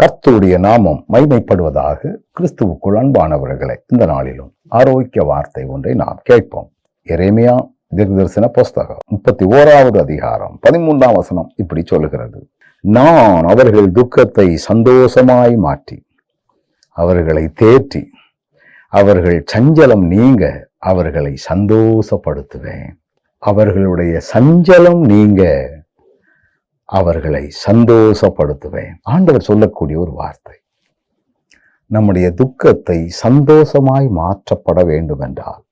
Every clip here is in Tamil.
கர்த்தருடைய நாமம் மைமைப்படுவதாக கிறிஸ்துவுக்குள் அன்பானவர்களை இந்த நாளிலும் ஆரோக்கிய வார்த்தை ஒன்றை நாம் கேட்போம். எரேமியா தீர்க்கதரிசன புஸ்தகம் முப்பத்தி ஓராவது அதிகாரம் பதிமூன்றாம் வசனம் இப்படி சொல்லுகிறது. நான் அவர்கள் துக்கத்தை சந்தோஷமாய் மாற்றி அவர்களை தேற்றி அவர்கள் சஞ்சலம் நீங்க அவர்களை சந்தோஷப்படுத்துவேன். அவர்களுடைய சஞ்சலம் நீங்க அவர்களை சந்தோஷப்படுத்துவேன். ஆண்டவர் சொல்லக்கூடிய ஒரு வார்த்தை. நம்முடைய துக்கத்தை சந்தோஷமாய் மாற்றப்பட வேண்டும் என்றால்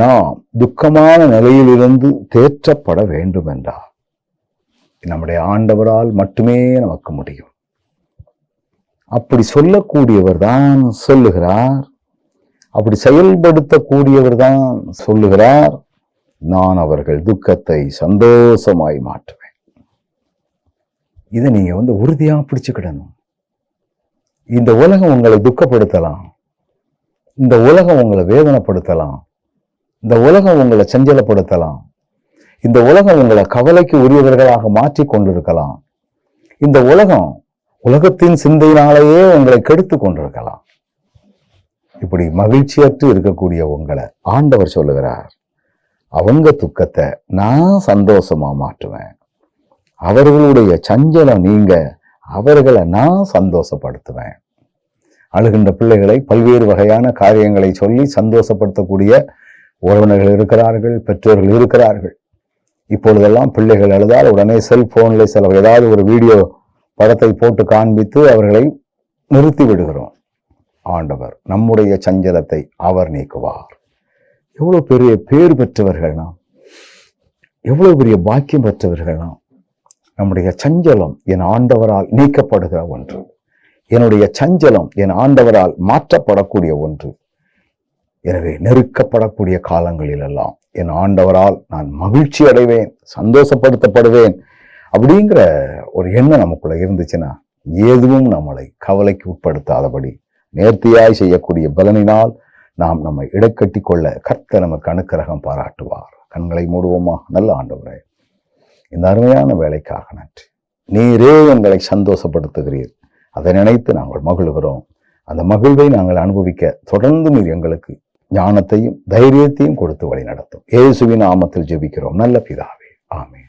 நாம் துக்கமான நிலையிலிருந்து தேற்றப்பட வேண்டும் என்றால் நம்முடைய ஆண்டவரால் மட்டுமே நமக்கு முடியும். அப்படி சொல்லக்கூடியவர் தான் சொல்லுகிறார். அப்படி செயல்படுத்தக்கூடியவர் தான் சொல்லுகிறார். நான் அவர்கள் துக்கத்தை சந்தோஷமாய் மாற்றுவேன். இதை நீங்கள் வந்து உறுதியாக பிடிச்சிக்கிடணும். இந்த உலகம் உங்களை துக்கப்படுத்தலாம். இந்த உலகம் உங்களை வேதனைப்படுத்தலாம். இந்த உலகம் உங்களை சஞ்சலப்படுத்தலாம். இந்த உலகம் உங்களை கவலைக்கு உரியவர்களாக மாற்றி கொண்டிருக்கலாம். இந்த உலகம் உலகத்தின் சிந்தையினாலேயே உங்களை கெடுத்து கொண்டிருக்கலாம். இப்படி மகிழ்ச்சியற்று இருக்கக்கூடிய உங்களை ஆண்டவர் சொல்லுகிறார். அவங்க துக்கத்தை நான் சந்தோஷமா மாற்றுவேன். அவர்களுடைய சஞ்சலம் நீங்க அவர்களை நான் சந்தோஷப்படுத்துவேன். அழுகின்ற பிள்ளைகளை பல்வேறு வகையான காரியங்களை சொல்லி சந்தோஷப்படுத்தக்கூடிய உறவினர்கள் இருக்கிறார்கள் பெற்றோர்கள் இருக்கிறார்கள். இப்பொழுதெல்லாம் பிள்ளைகள் அழுதால் உடனே செல்போனில் சில ஏதாவது ஒரு வீடியோ படத்தை போட்டு காண்பித்து அவர்களை நிறுத்தி விடுகிறோம். ஆண்டவர் நம்முடைய சஞ்சலத்தை அவர் நீக்குவார். எவ்வளோ பெரிய பேர் பெற்றவர்கள் நாம். பெரிய பாக்கியம் பெற்றவர்கள் நாம். நம்முடைய சஞ்சலம் என் ஆண்டவரால் நீக்கப்படுகிற ஒன்று. என்னுடைய சஞ்சலம் என் ஆண்டவரால் மாற்றப்படக்கூடிய ஒன்று. எனவே நெருக்கப்படக்கூடிய காலங்களில் எல்லாம் என் ஆண்டவரால் நான் மகிழ்ச்சி அடைவேன் சந்தோஷப்படுத்தப்படுவேன் அப்படிங்கிற ஒரு எண்ணம் நமக்குள்ள இருந்துச்சுன்னா எதுவும் நம்மளை கவலைக்கு உட்படுத்தாதபடி நேர்த்தியாய் செய்யக்கூடிய பலனினால் நாம் நம்மை இடைக்கட்டி கொள்ள கர்த்த நமக்கு அனுக்கிரகம் பாராட்டுவார். கண்களை மூடுவோமா? நல்ல ஆண்டவரே. இந்த அருமையான வேலைக்காக நன்றி. நீரே எங்களை சந்தோஷப்படுத்துகிறீர். அதை நினைத்து நாங்கள் மகிழ்கிறோம். அந்த மகிழ்வை நாங்கள் அனுபவிக்க தொடர்ந்து நீர் எங்களுக்கு ஞானத்தையும் தைரியத்தையும் கொடுத்து வழி நடத்தும் இயேசுவின் நாமத்தில் ஜெபிக்கிறோம். நல்ல பிதாவே. ஆமே